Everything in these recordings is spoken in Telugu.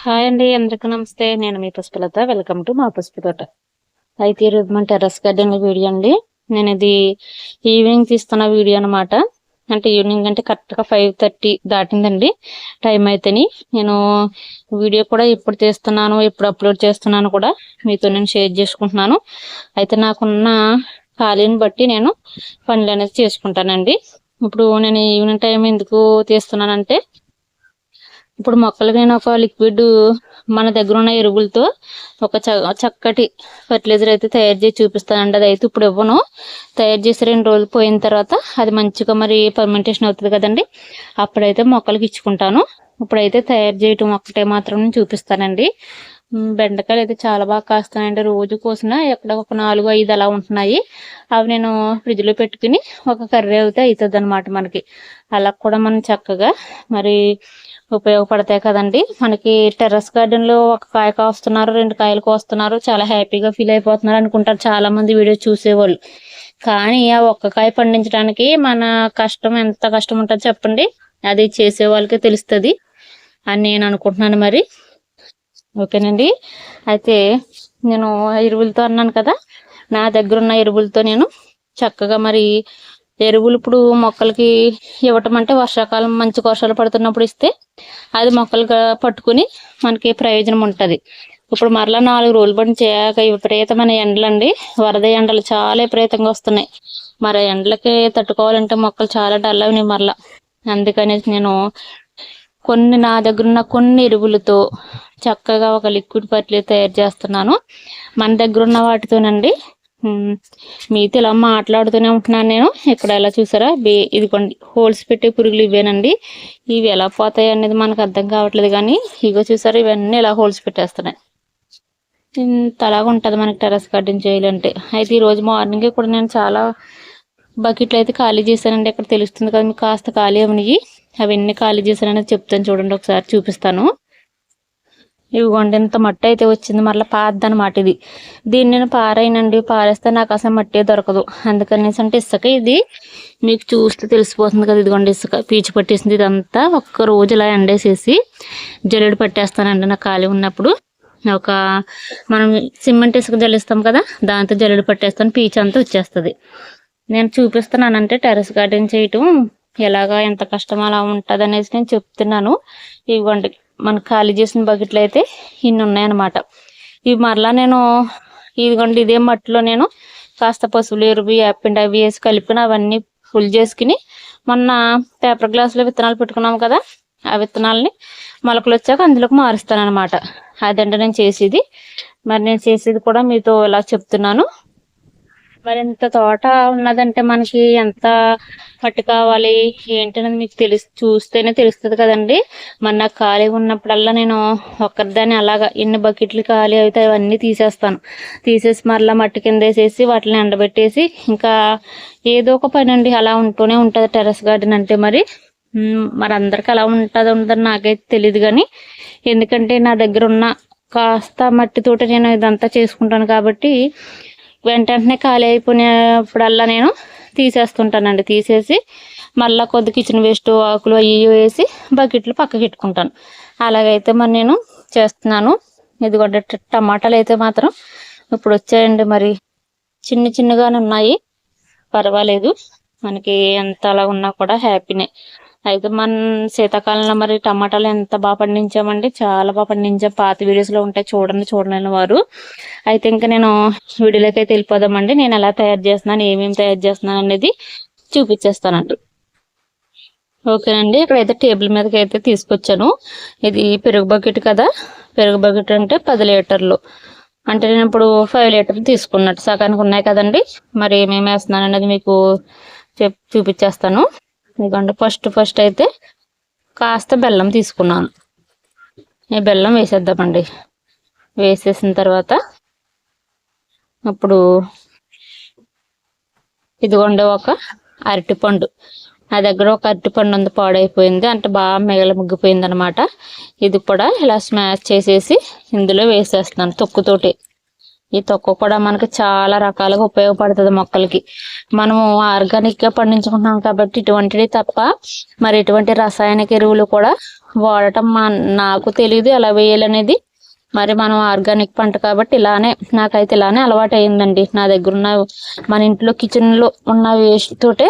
హాయ్ అండి అందరికీ నమస్తే. నేను మీ పుష్పలత. వెల్కమ్ టు మా పుష్పతోట. అయితే ఈరోజు మన టెర్రస్ గార్డెన్ వీడియో అండి. నేను ఇది ఈవినింగ్ తీస్తున్న వీడియో అనమాట అంటే ఈవినింగ్ అంటే కరెక్ట్గా ఫైవ్ థర్టీ దాటిందండి. టైం అయితేని. నేను వీడియో కూడా ఎప్పుడు తీస్తున్నాను ఎప్పుడు అప్లోడ్ చేస్తున్నాను కూడా మీతో నేను షేర్ చేసుకుంటున్నాను. అయితే నాకున్న ఖాళీని బట్టి నేను పనులు అనేది చేసుకుంటానండి. ఇప్పుడు నేను ఈవినింగ్ టైం ఎందుకు తీస్తున్నానంటే ఇప్పుడు మొక్కలకి నేను ఒక లిక్విడ్ మన దగ్గర ఉన్న ఎరువులతో ఒక చక్కటి ఫర్టిలైజర్ అయితే తయారు చేసి చూపిస్తానండి. అది అయితే ఇప్పుడు ఇవ్వను. తయారు చేసి రెండు రోజులు పోయిన తర్వాత అది మంచిగా మరి పర్మెంటేషన్ అవుతుంది కదండి. అప్పుడైతే మొక్కలకి ఇచ్చుకుంటాను. ఇప్పుడైతే తయారు చేయటం ఒక్కటే మాత్రం చూపిస్తానండి. బెండకాయలు అయితే చాలా బాగా కాస్తాయండి. రోజు కోసిన ఎక్కడ ఒక నాలుగు ఐదు అలా ఉంటున్నాయి. అవి నేను ఫ్రిడ్జ్లో పెట్టుకుని ఒక కర్రీ అయితే అవుతుంది మనకి. అలా కూడా మనం చక్కగా మరి ఉపయోగపడతాయి కదండి. మనకి టెర్రస్ గార్డెన్లో ఒక కాయ కాస్తున్నారు రెండు కాయలు కోస్తున్నారు. చాలా హ్యాపీగా ఫీల్ అయిపోతున్నారు అనుకుంటారు చాలా మంది వీడియో చూసేవాళ్ళు. కానీ ఆ ఒక్క కాయ పండించడానికి మన కష్టం ఎంత కష్టం ఉంటుందో చెప్పండి. అది చేసే వాళ్ళకే తెలుస్తుంది అని నేను అనుకుంటున్నాను మరి. ఓకేనండి. అయితే నేను ఎరువులతో అన్నాను కదా నా దగ్గర ఉన్న ఎరువులతో నేను చక్కగా మరి ఎరువులు ఇప్పుడు మొక్కలకి ఇవ్వటం అంటే వర్షాకాలం మంచి వర్షాలు పడుతున్నప్పుడు ఇస్తే అది మొక్కలుగా పట్టుకుని మనకి ప్రయోజనం ఉంటుంది. ఇప్పుడు మరలా నాలుగు రోజులు పడిన చేయక విపరీతమైన ఎండలండి. వరద ఎండలు చాలా విపరీతంగా వస్తున్నాయి. మరి ఎండలకి తట్టుకోవాలంటే మొక్కలు చాలా డల్ అవి మరలా. అందుకని నేను కొన్ని నా దగ్గర ఉన్న కొన్ని ఎరువులతో చక్కగా ఒక లిక్విడ్ పట్లీ తయారు చేస్తున్నాను. మన దగ్గర ఉన్న వాటితోనండి మీతో ఇలా మాట్లాడుతూనే ఉంటున్నాను నేను. ఇక్కడ ఎలా చూసారా? బే ఇదిగోండి హోల్స్ పెట్టే పురుగులు ఇవేనండి. ఇవి ఎలా పోతాయి అనేది మనకు అర్థం కావట్లేదు కానీ ఇగో చూసారా ఇవన్నీ ఇలా హోల్స్ పెట్టేస్తున్నాయి. ఇంత అలాగా ఉంటుంది మనకి టెరస్ గార్డెన్ చేయాలంటే. అయితే ఈరోజు మార్నింగే కూడా నేను చాలా బకెట్లు అయితే ఖాళీ చేశానండి. ఇక్కడ తెలుస్తుంది కదా మీకు కాస్త ఖాళీ అవన్నీ అవన్నీ ఖాళీ చేశాననేది చెప్తాను చూడండి ఒకసారి చూపిస్తాను. ఇదిగోండి ఇంత మట్టి అయితే వచ్చింది. మళ్ళీ పాద్దనమాట ఇది. దీన్ని నేను పారైనండి. పారేస్తే నాకు అసలు మట్టి దొరకదు. అందుకనేసి అంటే ఇసుక ఇది మీకు చూస్తే తెలిసిపోతుంది కదా. ఇదిగోండి ఇసుక పీచు పట్టేసింది ఇదంతా. ఒక్క రోజు ఇలా ఎండేసేసి జల్లెడు పట్టేస్తానండి నాకు ఖాళీ ఉన్నప్పుడు. ఒక మనం సిమెంట్ ఇసుక జల్లిస్తాం కదా దాంతో జల్లెడు పట్టేస్తాను. పీచు అంతా వచ్చేస్తుంది. నేను చూపిస్తున్నానంటే టెరెస్ గార్డెన్ చేయటం ఎలాగా ఎంత కష్టం అలా ఉంటుంది అనేసి నేను చెప్తున్నాను. ఇవ్వండి. మనకు ఖాళీ చేసిన బకెట్లు అయితే ఇన్ని ఉన్నాయన్నమాట. ఇవి మరలా నేను ఇదిగోండి ఇదే మట్టిలో నేను కాస్త పశువులు ఎరువు యాపిండి అవి వేసి కలిపిన అవన్నీ ఫుల్ చేసుకుని మొన్న పేపర్ గ్లాసులో విత్తనాలు పెట్టుకున్నాం కదా ఆ విత్తనాలని మొలకలు వచ్చాక అందులోకి మారుస్తాను అనమాట అదంటే నేను చేసేది. మరి నేను చేసేది కూడా మీతో ఇలా చెప్తున్నాను. మరి ఇంత తోట ఉన్నదంటే మనకి ఎంత పట్టు కావాలి? ఏంటనేది మీకు తెలుసు చూస్తేనే తెలుస్తుంది కదండి. మరి నాకు ఖాళీ ఉన్నప్పుడల్లా నేను ఒక్కరిదాన్ని అలాగా ఎన్ని బకెట్లు ఖాళీ అయితే అవన్నీ తీసేస్తాను. తీసేసి మరలా మట్టి కింద వేసేసి వాటిని ఎండబెట్టేసి ఇంకా ఏదో ఒక పని అండి. అలా ఉంటూనే ఉంటుంది టెరస్ గార్డెన్ అంటే మరి. మరి అందరికి అలా ఉంటుంది ఉందని నాకైతే తెలియదు కానీ ఎందుకంటే నా దగ్గర ఉన్న కాస్త మట్టితోటి నేను ఇదంతా చేసుకుంటాను కాబట్టి వెంటనే ఖాళీ అయిపోయినప్పుడల్లా నేను తీసేస్తుంటానండి. తీసేసి మళ్ళీ కొద్ది కిచెన్ వేస్ట్ ఆకులు అవి వేసి బకెట్లు పక్కకి పెట్టుకుంటాను. అలాగైతే మరి నేను చేస్తున్నాను. ఇదిగోండి టమాటాలు అయితే మాత్రం ఇప్పుడు వచ్చాయండి మరి. చిన్న చిన్నగానే ఉన్నాయి. పర్వాలేదు. మనకి ఎంత అలా ఉన్నా కూడా హ్యాపీనే. అయితే మన శీతాకాలంలో మరి టమాటాలు ఎంత బాగా పండించామండి చాలా బాగా పండించాం. పాత వీడియోస్లో ఉంటాయి చూడండి చూడలేని వారు. అయితే ఇంకా నేను వీడియోలోకి అయితే వెళ్ళిపోదామండి. నేను ఎలా తయారు చేస్తున్నాను ఏమేమి తయారు చేస్తున్నాను అనేది చూపించేస్తానండి. ఓకేనండి. ఇక్కడైతే టేబుల్ మీదకి అయితే తీసుకొచ్చాను. ఇది పెరుగు బకెట్ కదా. పెరుగు బకెట్ అంటే పది లీటర్లు. అంటే నేను ఇప్పుడు ఫైవ్ లీటర్లు తీసుకున్నట్టు సగానికి ఉన్నాయి కదండి. మరి ఏమేమి వేస్తున్నాను అనేది మీకు చెప్ చూపించేస్తాను. ఇదిగోండి ఫస్ట్ ఫస్ట్ అయితే కాస్త బెల్లం తీసుకున్నాను. ఈ బెల్లం వేసేద్దామండి. వేసేసిన తర్వాత అప్పుడు ఇదిగోండి ఒక అరటిపండు. నా దగ్గర ఒక అరటిపండు ఉంది పాడైపోయింది. అంటే బాగా మిగల ముగ్గిపోయింది అనమాట ఇది కూడా ఇలా స్మాష్ చేసేసి ఇందులో వేసేస్తున్నాను తొక్కుతోటి. ఈ తొక్క కూడా మనకి చాలా రకాలుగా ఉపయోగపడుతుంది మొక్కలకి. మనము ఆర్గానిక్గా పండించుకుంటున్నాం కాబట్టి ఇటువంటివి తప్ప మరి ఎటువంటి రసాయనిక ఎరువులు కూడా వాడటం మా నాకు తెలియదు ఎలా వేయాలనేది. మరి మనం ఆర్గానిక్ పంట కాబట్టి ఇలానే నాకైతే ఇలానే అలవాటు అయిందండి నా దగ్గర ఉన్న మన ఇంట్లో కిచెన్లో ఉన్న వేస్ట్ తోటే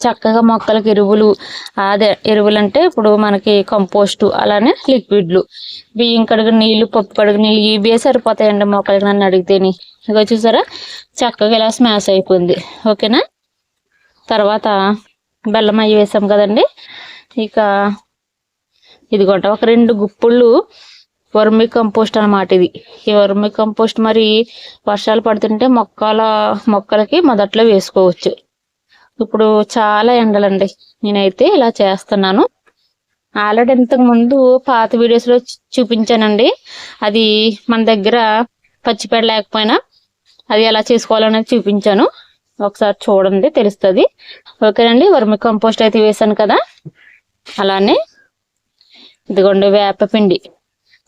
చక్కగా మొక్కలకి ఎరువులు అదే ఎరువులు అంటే ఇప్పుడు మనకి కంపోస్ట్ అలానే లిక్విడ్లు. బియ్యం కడుగు నీళ్ళు పప్పు కడుగు నీళ్ళు ఇవే సరిపోతాయండి మొక్కలకి నన్ను అడిగితేని. ఇక చూసారా? చక్కగా ఇలా స్మాష్ అయిపోయింది. ఓకేనా? తర్వాత బెల్లం అయ్యి వేసాం కదండి. ఇక ఇదిగోంట ఒక రెండు గుప్పుళ్ళు వర్మి కంపోస్ట్ అన్నమాట ఇది. ఈ వర్మి కంపోస్ట్ మరి వర్షాలు పడుతుంటే మొక్కల మొక్కలకి మొదట్లో వేసుకోవచ్చు. ఇప్పుడు చాలా ఎండలండి. నేనైతే ఇలా చేస్తున్నాను. ఆల్రెడీ ఇంతకు ముందు పాత వీడియోస్లో చూపించానండి. అది మన దగ్గర పచ్చిపేడ లేకపోయినా అది ఎలా చేసుకోవాలనేది చూపించాను. ఒకసారి చూడండి తెలుస్తుంది. ఓకేనండి వర్మి కంపోస్ట్ అయితే వేసాను కదా. అలానే ఇదిగోండి వేపపిండి.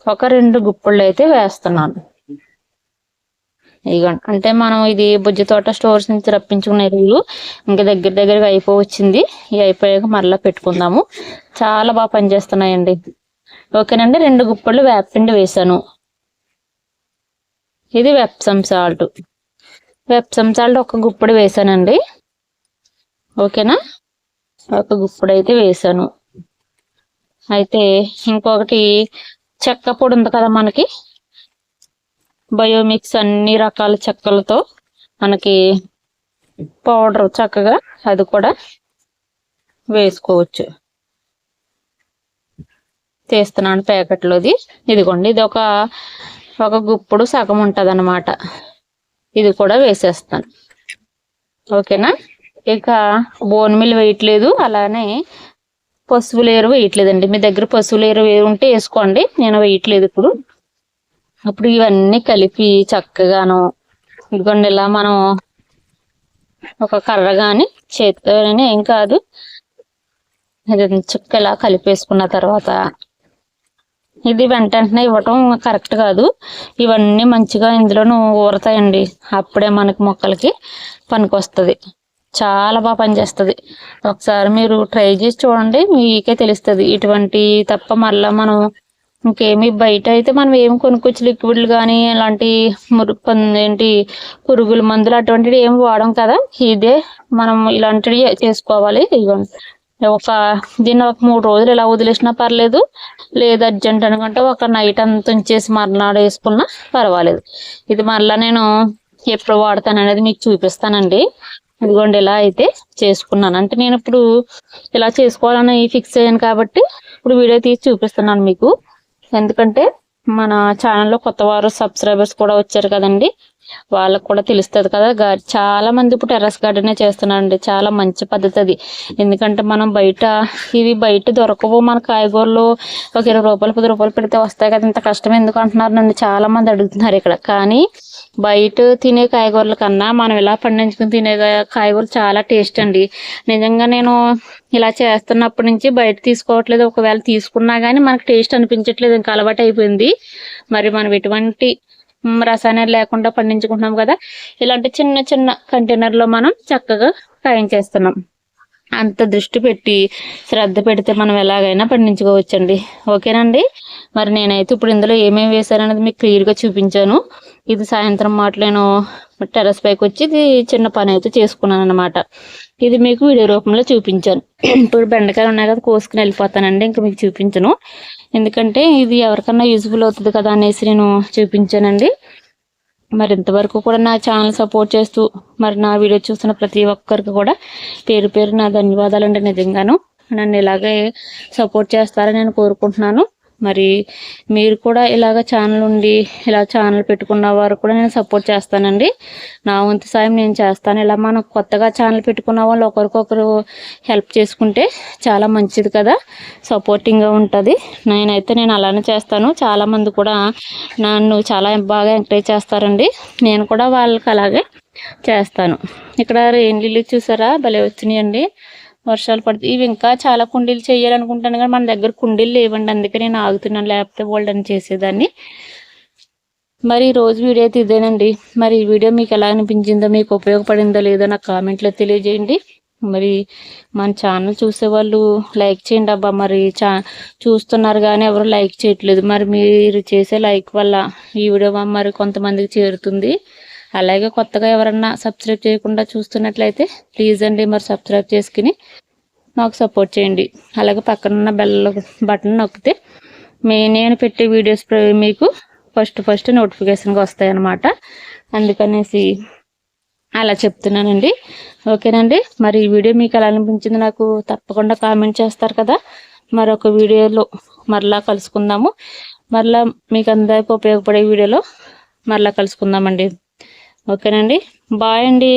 ఒక రెండు గుప్పళ్ళు అయితే వేస్తున్నాను. ఇదిగోండి అంటే మనం ఇది బుజ్జి తోట స్టోర్స్ నుంచి రప్పించుకున్న ఎరువులు ఇంకా దగ్గర దగ్గరగా అయిపోవచ్చింది. ఇవి అయిపోయాక మరలా పెట్టుకుందాము. చాలా బాగా పనిచేస్తున్నాయండి. ఓకేనండి రెండు గుప్పళ్ళు వేపపిండి వేసాను. ఇది వెప్సమ్ సాల్ట్. వెప్సమ్ సాల్ట్ ఒక గుప్పుడు వేసానండి. ఓకేనా? ఒక గుప్పుడు అయితే వేసాను. అయితే ఇంకొకటి చెక్క పొడి ఉంది కదా మనకి. బయోమిక్స్ అన్ని రకాల చెక్కలతో మనకి పౌడర్ చక్కగా అది కూడా వేసుకోవచ్చు. తీస్తున్నాను ప్యాకెట్లోది. ఇదిగోండి ఇది ఒక ఒక గుప్పుడు సగం ఉంటుంది అనమాట ఇది కూడా వేసేస్తాను. ఓకేనా? ఇక బోన్ మిల్ వేయట్లేదు అలానే పశువుల ఎరువు వేయట్లేదండి. మీ దగ్గర పశువుల ఎరువు ఉంటే వేసుకోండి నేను వేయట్లేదు ఇప్పుడు. అప్పుడు ఇవన్నీ కలిపి చక్కగాను ఇదిగోండి ఇలా మనం ఒక కర్ర గాని చేతితో ఏం కాదు. ఇది చుక్క ఇలా కలిపేసుకున్న తర్వాత ఇది వెంటనే ఇవ్వటం కరెక్ట్ కాదు. ఇవన్నీ మంచిగా ఇందులోను ఊరతాయండి. అప్పుడే మనకి మొక్కలకి పనికొస్తుంది. చాలా బాగా పనిచేస్తుంది. ఒకసారి మీరు ట్రై చేసి చూడండి మీకే తెలుస్తుంది. ఇటువంటి తప్ప మళ్ళీ మనం ఇంకేమి బయట అయితే మనం ఏం కొనుక్కొచ్చి లిక్విడ్లు కానీ అలాంటి మురు ఏంటి పురుగుల మందులు అటువంటివి ఏం వాడం కదా? ఇదే మనం ఇలాంటివి చేసుకోవాలి. ఒక దీన్ని ఒక మూడు రోజులు ఇలా వదిలేసినా పర్లేదు. లేదు అర్జెంట్ అనుకుంటే ఒక నైట్ అంతా ఉంచేసి మర్నాడు వేసుకున్నా పర్వాలేదు. ఇది మరలా నేను ఎప్పుడు వాడతాను అనేది మీకు చూపిస్తానండి. ఇదిగోండి ఇలా అయితే చేసుకున్నాను. అంటే నేను ఇప్పుడు ఇలా చేసుకోవాలని ఫిక్స్ అయ్యాను కాబట్టి ఇప్పుడు వీడియో తీసి చూపిస్తున్నాను మీకు. ఎందుకంటే మన ఛానల్లో కొత్త వారు సబ్స్క్రైబర్స్ కూడా వచ్చారు కదండి. వాళ్ళకు కూడా తెలుస్తుంది కదా. గా- చాలా మంది ఇప్పుడు టెర్రస్ గార్డెనే చేస్తున్నారండి. చాలా మంచి పద్ధతి అది ఎందుకంటే మనం బయట ఇవి బయట దొరకవు. మన కాయగూరలు ఒక ఇరవై రూపాయలు పది రూపాయలు పెడితే వస్తాయి కదా. ఇంత కష్టం ఎందుకు అంటున్నారు నన్ను చాలా మంది అడుగుతున్నారు ఇక్కడ. కానీ బయట తినే కాయగూరల కన్నా మనం ఇలా పండించుకుని తినే కాయగూరలు చాలా టేస్ట్ అండి. నిజంగా నేను ఇలా చేస్తున్నప్పటి నుంచి బయట తీసుకోవట్లేదు. ఒకవేళ తీసుకున్నా కానీ మనకు టేస్ట్ అనిపించట్లేదు. ఇంకా అలవాటు అయిపోయింది మరి మనం ఎటువంటి రసాయనాలు లేకుండా పండించుకుంటున్నాం కదా. ఇలాంటి చిన్న చిన్న కంటైనర్లో మనం చక్కగా కాయించేస్తున్నాం అంత దృష్టి పెట్టి శ్రద్ధ పెడితే మనం ఎలాగైనా పండించుకోవచ్చండి. ఓకేనండి మరి నేనైతే ఇప్పుడు ఇందులో ఏమేమి వేసాననేది మీకు క్లియర్గా చూపించాను. ఇది సాయంత్రం మాట నేను టెర్రస్ పైకి వచ్చి ఇది చిన్న పని అయితే చేసుకున్నాను అనమాట ఇది మీకు వీడియో రూపంలో చూపించాను. ఇప్పుడు బెండకాయలు ఉన్నాయి కదా కోసుకుని వెళ్ళిపోతానండి. ఇంకా మీకు చూపించను. ఎందుకంటే ఇది ఎవరికన్నా యూజ్ఫుల్ అవుతుంది కదా అనేసి నేను చూపించానండి. మరి ఇంతవరకు కూడా నా ఛానల్ సపోర్ట్ చేస్తూ మరి నా వీడియో చూస్తున్న ప్రతి ఒక్కరికి కూడా పేరు పేరు నా ధన్యవాదాలండి నిజంగాను. నన్ను ఇలాగే సపోర్ట్ చేస్తారని నేను కోరుకుంటున్నాను. మరి మీరు కూడా ఇలాగ ఛానల్ ఉండి ఇలా ఛానల్ పెట్టుకున్న వారు కూడా నేను సపోర్ట్ చేస్తానండి. నా వంతు సాయం నేను చేస్తాను. ఇలా మనం కొత్తగా ఛానల్ పెట్టుకున్న వాళ్ళు ఒకరికొకరు హెల్ప్ చేసుకుంటే చాలా మంచిది కదా. సపోర్టింగ్గా ఉంటుంది. నేనైతే నేను అలానే చేస్తాను. చాలా మంది కూడా నన్ను చాలా బాగా ఎంకరేజ్ చేస్తారండి. నేను కూడా వాళ్ళకి అలాగే చేస్తాను. ఇక్కడ రెయిన్ లిల్లీ చూసారా? భలే వచ్చినాయండి. వర్షాలు పడుతుంది ఇవి ఇంకా చాలా కుండీలు చేయాలనుకుంటాను కానీ మన దగ్గర కుండీలు లేవండి. అందుకే నేను ఆగుతున్నాను. లేకపోతే వాళ్ళు అని చేసేదాన్ని. మరి ఈ రోజు వీడియో అయితే ఇదేనండి. మరి ఈ వీడియో మీకు ఎలా అనిపించిందో మీకు ఉపయోగపడిందో లేదో నాకు కామెంట్లో తెలియజేయండి. మరి మన ఛానల్ చూసేవాళ్ళు లైక్ చేయండి అబ్బా. మరి చా చూస్తున్నారు కానీ ఎవరు లైక్ చేయట్లేదు. మరి మీరు చేసే లైక్ వల్ల ఈ వీడియో మరి కొంతమందికి చేరుతుంది. అలాగే కొత్తగా ఎవరన్నా సబ్స్క్రైబ్ చేయకుండా చూస్తున్నట్లయితే ప్లీజ్ అండి మరి సబ్స్క్రైబ్ చేసుకుని నాకు సపోర్ట్ చేయండి. అలాగే పక్కన ఉన్న బెల్ బటన్ నొక్కితే మీ నేను పెట్టే వీడియోస్ మీకు ఫస్ట్ ఫస్ట్ నోటిఫికేషన్గా వస్తాయి అన్నమాట. అందుకనేసి అలా చెప్తున్నానండి. ఓకేనండి? మరి ఈ వీడియో మీకు ఎలా అనిపించింది నాకు తప్పకుండా కామెంట్ చేస్తారు కదా. మరొక వీడియోలో మరలా కలుసుకుందాము. మరలా మీకు అందరికీ ఉపయోగపడే వీడియోలో మరలా కలుసుకుందామండి. ఓకేనండి. బాయ్ అండి.